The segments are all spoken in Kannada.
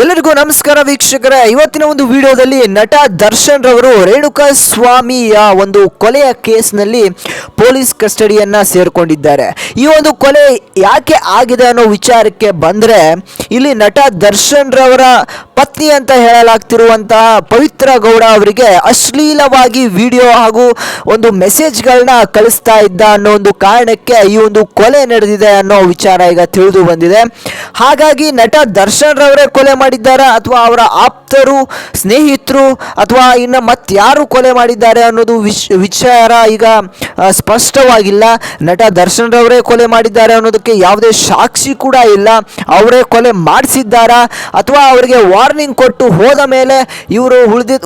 ಎಲ್ಲರಿಗೂ ನಮಸ್ಕಾರ ವೀಕ್ಷಕರೇ. ಇವತ್ತಿನ ಒಂದು ವಿಡಿಯೋದಲ್ಲಿ ನಟ ದರ್ಶನ್ ರವರು ರೇಣುಕಾ ಸ್ವಾಮಿಯ ಒಂದು ಕೊಲೆಯ ಕೇಸ್ನಲ್ಲಿ ಪೊಲೀಸ್ ಕಸ್ಟಡಿಯನ್ನ ಸೇರ್ಕೊಂಡಿದ್ದಾರೆ. ಈ ಒಂದು ಕೊಲೆ ಯಾಕೆ ಆಗಿದೆ ಅನ್ನೋ ವಿಚಾರಕ್ಕೆ ಬಂದ್ರೆ, ಇಲ್ಲಿ ನಟ ದರ್ಶನ್ ರವರ ಪತ್ನಿ ಅಂತ ಹೇಳಲಾಗ್ತಿರುವಂತಹ ಪವಿತ್ರ ಗೌಡ ಅವರಿಗೆ ಅಶ್ಲೀಲವಾಗಿ ವಿಡಿಯೋ ಹಾಗೂ ಒಂದು ಮೆಸೇಜ್ಗಳನ್ನ ಕಳಿಸ್ತಾ ಇದ್ದ ಅನ್ನೋ ಒಂದು ಕಾರಣಕ್ಕೆ ಈ ಒಂದು ಕೊಲೆ ನಡೆದಿದೆ ಅನ್ನೋ ವಿಚಾರ ಈಗ ತಿಳಿದು ಬಂದಿದೆ. ಹಾಗಾಗಿ ನಟ ದರ್ಶನ್ ರವರೇ ಕೊಲೆ ಮಾಡಿದ್ದಾರಾ ಅಥವಾ ಅವರ ಆಪ್ತರು, ಸ್ನೇಹಿತರು ಅಥವಾ ಇನ್ನು ಮತ್ತಾರು ಕೊಲೆ ಮಾಡಿದ್ದಾರೆ ಅನ್ನೋದು ವಿಶ್, ವಿಚಾರ ಈಗ ಸ್ಪಷ್ಟವಾಗಿಲ್ಲ. ನಟ ದರ್ಶನ್ ರವರೇ ಕೊಲೆ ಮಾಡಿದ್ದಾರೆ ಅನ್ನೋದಕ್ಕೆ ಯಾವುದೇ ಸಾಕ್ಷಿ ಕೂಡ ಇಲ್ಲ. ಅವರೇ ಕೊಲೆ ಮಾಡಿಸಿದ್ದಾರಾ ಅಥವಾ ಅವರಿಗೆ ವಾರ್ನಿಂಗ್ ಕೊಟ್ಟು ಹೋದ ಮೇಲೆ ಇವರು ಉಳಿದಿ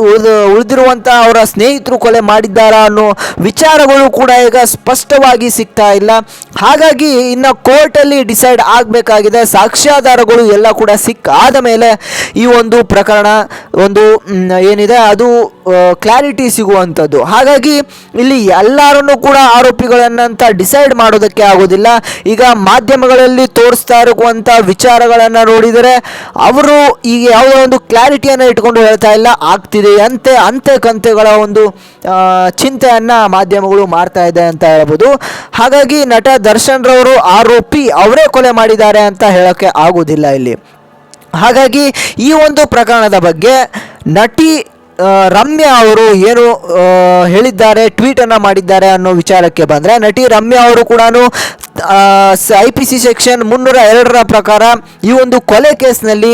ಉಳಿದಿರುವಂಥ ಅವರ ಸ್ನೇಹಿತರು ಕೊಲೆ ಮಾಡಿದ್ದಾರಾ ಅನ್ನೋ ವಿಚಾರಗಳು ಕೂಡ ಈಗ ಸ್ಪಷ್ಟವಾಗಿ ಸಿಗ್ತಾ ಇಲ್ಲ. ಹಾಗಾಗಿ ಇನ್ನು ಕೋರ್ಟಲ್ಲಿ ಡಿಸೈಡ್ ಆಗಬೇಕಾಗಿದೆ. ಸಾಕ್ಷ್ಯಾಧಾರಗಳು ಎಲ್ಲ ಕೂಡ ಸಿಕ್ಕಾದ ಮೇಲೆ ಈ ಒಂದು ಪ್ರಕರಣ, ಒಂದು ಏನಿದೆ, ಅದು ಕ್ಲಾರಿಟಿ ಸಿಗುವಂಥದ್ದು. ಹಾಗಾಗಿ ಇಲ್ಲಿ ಎಲ್ಲರನ್ನೂ ಕೂಡ ಆರೋಪಿಗಳನ್ನಂತ ಡಿಸೈಡ್ ಮಾಡೋದಕ್ಕೆ ಆಗೋದಿಲ್ಲ. ಈಗ ಮಾಧ್ಯಮಗಳಲ್ಲಿ ತೋರಿಸ್ತಾ ಇರುವಂಥ ವಿಚಾರಗಳನ್ನು ನೋಡಿದರೆ ಅವರು ಈಗ ಯಾವುದೋ ಒಂದು ಕ್ಲಾರಿಟಿಯನ್ನು ಇಟ್ಕೊಂಡು ಹೇಳ್ತಾ ಇಲ್ಲ, ಆಗ್ತಿದೆ ಅಂತೆ ಅಂತೆ ಕಂತೆಗಳ ಒಂದು ಚಿಂತೆಯನ್ನು ಮಾಧ್ಯಮಗಳು ಮಾಡ್ತಾ ಇದೆ ಅಂತ ಹೇಳ್ಬೋದು. ಹಾಗಾಗಿ ನಟ ದರ್ಶನ್ ರವರು ಆರೋಪಿ ಅವರೇ ಕೊಲೆ ಮಾಡಿದ್ದಾರೆ ಅಂತ ಹೇಳೋಕ್ಕೆ ಆಗೋದಿಲ್ಲ ಇಲ್ಲಿ. ಹಾಗಾಗಿ ಈ ಒಂದು ಪ್ರಕರಣದ ಬಗ್ಗೆ ನಟಿ ರಮ್ಯಾ ಅವರು ಏನು ಹೇಳಿದ್ದಾರೆ ಟ್ವೀಟನ್ನು ಮಾಡಿದ್ದಾರೆ ಅನ್ನೋ ವಿಚಾರಕ್ಕೆ ಬಂದರೆ ನಟಿ ರಮ್ಯಾ ಅವರು ಕೂಡ ಐ ಪಿ ಸಿ ಸೆಕ್ಷನ್ ಮುನ್ನೂರ ಎರಡರ ಪ್ರಕಾರ ಈ ಒಂದು ಕೊಲೆ ಕೇಸ್ನಲ್ಲಿ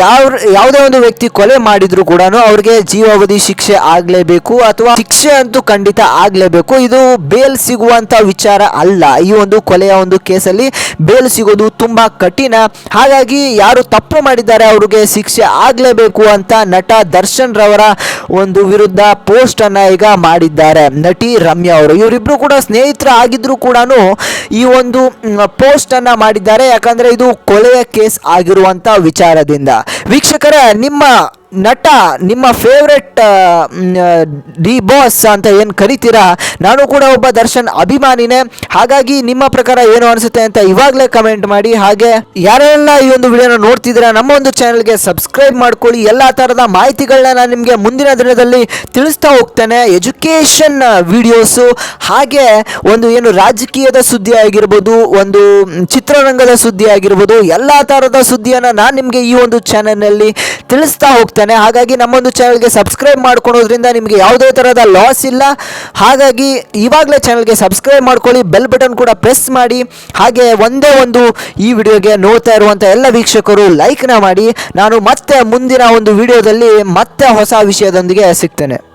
ಯಾವ ಯಾವುದೇ ಒಂದು ವ್ಯಕ್ತಿ ಕೊಲೆ ಮಾಡಿದ್ರು ಕೂಡ ಅವ್ರಿಗೆ ಜೀವಾವಧಿ ಶಿಕ್ಷೆ ಆಗಲೇಬೇಕು ಅಥವಾ ಶಿಕ್ಷೆ ಅಂತೂ ಖಂಡಿತ ಆಗಲೇಬೇಕು. ಇದು ಬೇಲ್ ಸಿಗುವಂಥ ವಿಚಾರ ಅಲ್ಲ. ಈ ಒಂದು ಕೊಲೆಯ ಒಂದು ಕೇಸಲ್ಲಿ ಬೇಲ್ ಸಿಗೋದು ತುಂಬ ಕಠಿಣ. ಹಾಗಾಗಿ ಯಾರು ತಪ್ಪು ಮಾಡಿದ್ದಾರೆ ಅವ್ರಿಗೆ ಶಿಕ್ಷೆ ಆಗಲೇಬೇಕು ಅಂತ ನಟ ದರ್ಶನ್ ರವರ ಒಂದು ವಿರುದ್ಧ ಪೋಸ್ಟ್ ಅನ್ನ ಈಗ ಮಾಡಿದ್ದಾರೆ. ನಟಿ ರಮ್ಯಾ ಅವರು. ಇವರಿಬ್ರು ಕೂಡ ಸ್ನೇಹಿತರ ಆಗಿದ್ರು ಕೂಡ ಈ ಒಂದು ಪೋಸ್ಟ್ ಅನ್ನ ಮಾಡಿದ್ದಾರೆ. ಯಾಕಂದ್ರೆ ಇದು ಕೊಲೆಯ ಕೇಸ್ ಆಗಿರುವಂತ ವಿಚಾರದಿಂದ. ವೀಕ್ಷಕರೇ, ನಿಮ್ಮ ನಟ, ನಿಮ್ಮ ಫೇವ್ರೆಟ್ ಡಿ ಬಾಸ್ ಅಂತ ಏನು ಕರಿತೀರಾ? ನಾನು ಕೂಡ ಒಬ್ಬ ದರ್ಶನ್ ಅಭಿಮಾನಿನೇ. ಹಾಗಾಗಿ ನಿಮ್ಮ ಪ್ರಕಾರ ಏನು ಅನಿಸುತ್ತೆ ಅಂತ ಇವಾಗಲೇ ಕಮೆಂಟ್ ಮಾಡಿ. ಹಾಗೆ ಯಾರೆಲ್ಲ ಈ ಒಂದು ವಿಡಿಯೋನ ನೋಡ್ತಿದ್ದೀರಾ, ನಮ್ಮ ಒಂದು ಚಾನಲ್ಗೆ ಸಬ್ಸ್ಕ್ರೈಬ್ ಮಾಡ್ಕೊಳ್ಳಿ. ಎಲ್ಲ ಥರದ ಮಾಹಿತಿಗಳನ್ನ ನಾನು ನಿಮಗೆ ಮುಂದಿನ ದಿನದಲ್ಲಿ ತಿಳಿಸ್ತಾ ಹೋಗ್ತೇನೆ. ಎಜುಕೇಷನ್ ವಿಡಿಯೋಸು ಹಾಗೆ ಒಂದು ಏನು ರಾಜಕೀಯದ ಸುದ್ದಿ ಆಗಿರ್ಬೋದು, ಒಂದು ಚಿತ್ರರಂಗದ ಸುದ್ದಿ ಆಗಿರ್ಬೋದು, ಎಲ್ಲ ಥರದ ಸುದ್ದಿಯನ್ನು ನಾನು ನಿಮಗೆ ಈ ಒಂದು ಚಾನಲ್ನಲ್ಲಿ ತಿಳಿಸ್ತಾ ಹೋಗ್ತೇನೆ. ಹಾಗಾಗಿ ನಮ್ಮೊಂದು ಚಾನಲ್ಗೆ ಸಬ್ಸ್ಕ್ರೈಬ್ ಮಾಡ್ಕೊಳೋದ್ರಿಂದ ನಿಮಗೆ ಯಾವುದೇ ಥರದ ಲಾಸ್ ಇಲ್ಲ. ಹಾಗಾಗಿ ಇವಾಗಲೇ ಚಾನಲ್ಗೆ ಸಬ್ಸ್ಕ್ರೈಬ್ ಮಾಡ್ಕೊಳ್ಳಿ ಬೆಲ್ ಬಟನ್ ಕೂಡ ಪ್ರೆಸ್ ಮಾಡಿ. ಹಾಗೆ ಒಂದೇ ಒಂದು ಈ ವಿಡಿಯೋಗೆ ನೋಡ್ತಾ ಇರುವಂಥ ಎಲ್ಲ ವೀಕ್ಷಕರು ಲೈಕ್ನ ಮಾಡಿ. ನಾನು ಮತ್ತೆ ಮುಂದಿನ ಒಂದು ವಿಡಿಯೋದಲ್ಲಿ ಮತ್ತೆ ಹೊಸ ವಿಷಯದೊಂದಿಗೆ ಸಿಗ್ತೇನೆ.